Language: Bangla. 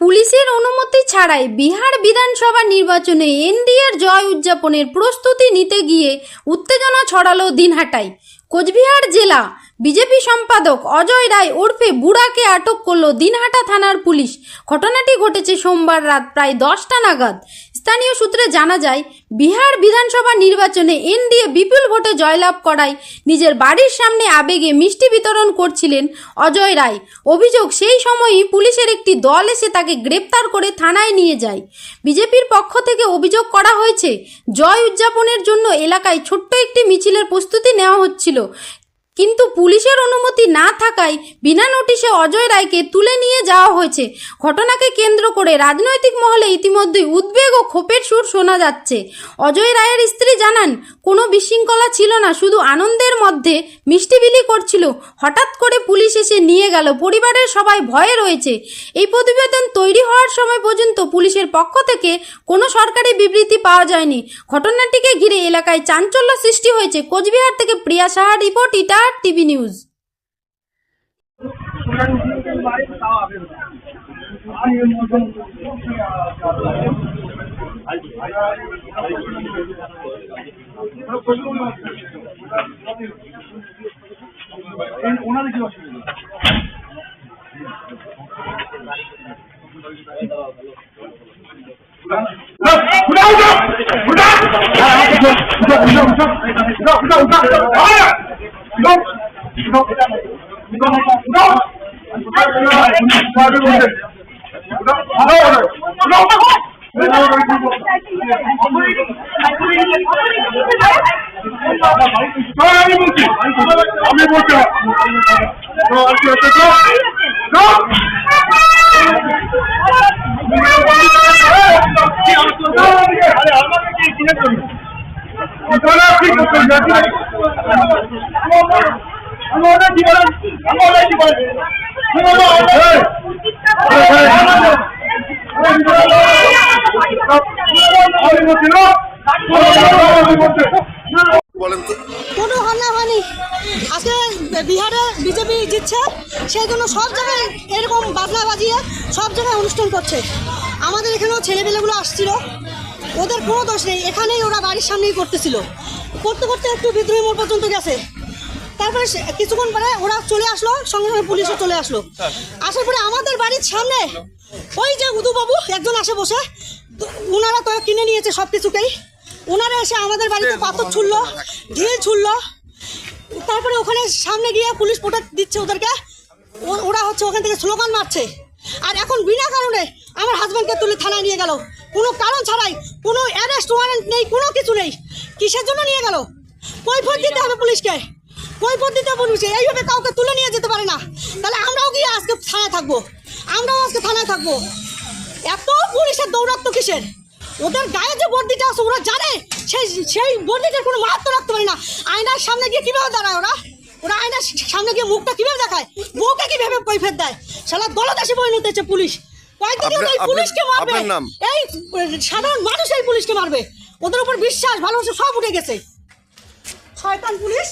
পুলিশের অনুমতি ছাড়াই বিহার বিধানসভা নির্বাচনে এনডিএর জয় উদযাপনের প্রস্তুতি নিতে গিয়ে উত্তেজনা ছড়ালো দিনহাটাই কোচবিহার জেলা বিজেপি সম্পাদক অজয় রায় ওরফে বুড়াকে আটক করল দিনহাটা থানার পুলিশ। ঘটনাটি ঘটেছে সোমবার রাত প্রায় দশটা নাগাদ। স্থানীয় সূত্রে জানা যায়, বিহার বিধানসভা নির্বাচনে এনডিএ বিপুল ভোটে জয়লাভ করায় নিজের বাড়ির সামনে আবেগে মিষ্টি বিতরণ করছিলেন অজয় রায়। অভিযোগ, সেই সময়ই পুলিশের একটি দল এসে তাকে গ্রেপ্তার করে থানায় নিয়ে যায়। বিজেপির পক্ষ থেকে অভিযোগ করা হয়েছে, জয় উদযাপনের জন্য এলাকায় ছোট্ট একটি মিছিলের প্রস্তুতি নেওয়া হচ্ছিল। কিন্তু পুলিশের অনুমতি না থাকায় বিনা নোটিশে অজয় রায়কে তুলে নিয়ে যাওয়া হয়েছে। ঘটনাকে কেন্দ্র করে রাজনৈতিক মহলে ইতিমধ্যেই উদ্বেগ ও ক্ষোভের সুর শোনা যাচ্ছে। অজয় রায়ের স্ত্রী জানান, কোনো বিশৃঙ্খলা ছিল না, শুধু আনন্দের মধ্যে মিষ্টি বিলি করছিল। হঠাৎ করে পুলিশ এসে নিয়ে গেল, পরিবারের সবাই ভয়ে রয়েছে। এই প্রতিবেদন তৈরি হওয়ার সময় পর্যন্ত পুলিশের পক্ষ থেকে কোনো সরকারি বিবৃতি পাওয়া যায়নি। ঘটনাটিকে ঘিরে এলাকায় চাঞ্চল্য সৃষ্টি হয়েছে। কোচবিহার থেকে প্রিয়া সাহা রিপোর্ট ইটার টিভি নিউজ ওনাদের কি অসুবিধা আমি বলছি আমি বলছি বলেন তো কোনো হামলা হয়নি। আজকে বিহারে বিজেপি জিতছে সেই জন্য সব জায়গায় এরকম বাজনা বাজিয়ে সব জায়গায় অনুষ্ঠান করছে। আমাদের এখানেও ছেলেপেলেগুলো আসছিল। ওদের কোনো দোষ নেই। এখানেই ওরা বাড়ির সামনেই করতেছিল। করতে করতে একটু বিদ্রোহী মোড় পর্যন্ত গেছে। তারপরে সে- কিছুক্ষণ পরে ওরা চলে আসলো সঙ্গে সঙ্গে পুলিশও চলে আসলো। আসার পরে আমাদের বাড়ির সামনে ওই যে উদুবাবু একজন আসে বসে ওনারা তো কিনে নিয়েছে সব কিছুকেই ওনারা এসে আমাদের বাড়িতে পাথর ছুড়লো ঢিল ছুড়লো। তারপরে ওখানে সামনে গিয়ে পুলিশ প্রোটেক্ট দিচ্ছে ওদেরকে। ওরা হচ্ছে ওখান থেকে স্লোগান মারছে। আর এখন বিনা কারণে আমার হাজব্যান্ডকে তুলে থানায় নিয়ে গেল। কোনো কারণ ছাড়াই কোনো অ্যারেস্ট ওয়ারেন্ট নেই কোনো কিছু নেই। কিসের জন্য নিয়ে গেল? কৈফত দিতে হবে পুলিশকে। এইভাবে কাউকে তুলে নিয়ে যেতে পারে না। তাহলে আমরাও গিয়ে আজকে থানায় থাকব। আমরাও আজকে থানায় থাকব। এত পুলিশের দৌরাত্ম কিসের? ওদের গায়ে যে বর্দিটা আছে ওরা জানে। সেই সেই বর্দিটার কোনো মাহাত্ম রাখতে পারে না। আয়নার সামনে গিয়ে কীভাবে দাঁড়ায় ওরা? ওরা আয়নার সামনে গিয়ে মুখটা কীভাবে দেখায়? বউকে কীভাবে কৈফের দেয়? সালা দলদাসী পরিণত হচ্ছে পুলিশ। কয়েকদিন এই পুলিশকে মারবে। এই সাধারণ মানুষ এই পুলিশকে মারবে। ওদের উপর বিশ্বাস ভালোবাসা সব উঠে গেছে। শয়তান পুলিশ।